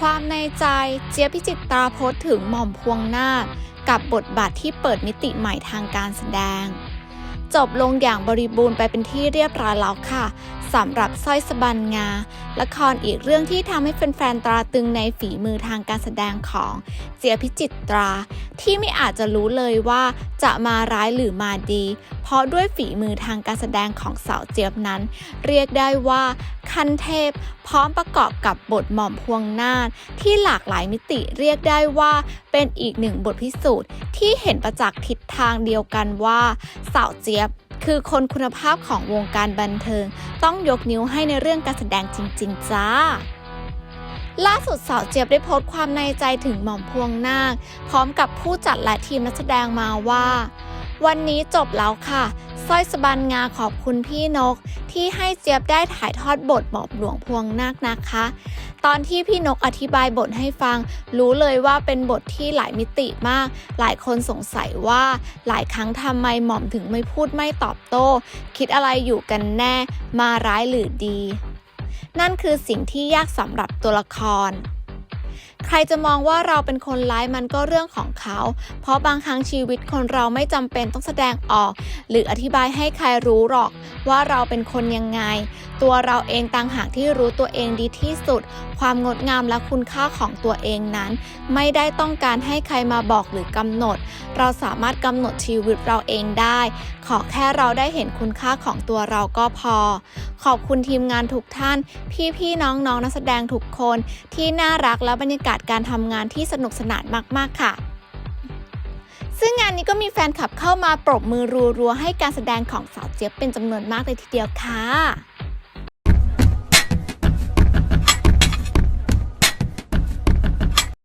ความในใจเจี๊ยบพิจิตราโพสถึงหม่อมพวงนาคกับบทบาทที่เปิดมิติใหม่ทางการแสดง จบลงอย่างบริบูรณ์ไปเป็นที่เรียบร้อยแล้วค่ะสำหรับสร้อยสบันงา ละครอีกเรื่องที่ทำให้แฟนๆตราตึงในฝีมือทางการแสดงของเจียพิจิตตรา ที่ไม่อาจจะรู้เลยว่าจะมาร้ายหรือมาดี เพราะด้วยฝีมือทางการแสดงของสาวเจี๊ยบนั้น เรียกได้ว่า คันเทพ พร้อมประกอบกับบทหม่อมพวงนาถที่หลากหลายมิติเรียกได้ว่าเป็นอีกหนึ่งบทพิสูจน์ที่เห็นประจักษ์ทิศทางเดียวกันว่าสาวเจี๊ยบคือคนคุณภาพของวงการบันเทิง ต้องยกนิ้วให้ในเรื่องการแสดงจริง ๆ จ้าล่าสุดสาวเจี๊ยบได้โพสต์ความในใจถึงหม่อมพวงนาค พร้อมกับผู้จัดและทีมนักแสดงมาว่า วันนี้จบแล้วค่ะ ร้อยสบันงาขอบคุณพี่นก ที่ให้เจี๊ยบได้ถ่ายทอดบทหมอบหลวงพวงนาคนะคะ ตอนที่พี่นกอธิบายบทให้ฟัง รู้เลยว่าเป็นบทที่หลายมิติมาก หลายคนสงสัยว่าหลายครั้งทำไมหม่อมถึงไม่พูดไม่ตอบโต้ คิดอะไรอยู่กันแน่ มาร้ายหรือดี นั่นคือสิ่งที่ยากสำหรับตัวละคร ใครจะมองว่าเราเป็นคนร้ายมันก็เรื่องของเขา เพราะบางครั้งชีวิตคนเราไม่จำเป็นต้องแสดงออก หรืออธิบายให้ใครรู้หรอก ว่าเราเป็นคนยังไง ตัวเราเองต่างหากที่รู้ตัวเองดีที่สุด ความงดงามและคุณค่าของตัวเองนั้น ไม่ได้ต้องการให้ใครมาบอกหรือกำหนด เราสามารถกำหนดชีวิตเราเองได้ ขอแค่เราได้เห็นคุณค่าของตัวเราก็พอ ขอบคุณทีมงานทุกท่าน พี่ๆน้องๆนักแสดงทุกคน ที่น่ารักและบรรยากาศการทำงานที่สนุกสนานมาก ๆ ค่ะ ซึ่งงานนี้ก็มีแฟนคลับเข้ามาปรบมือรัวๆให้การแสดงของสาวเจี๊ยบเป็นจำนวนมากเลยทีเดียวค่ะ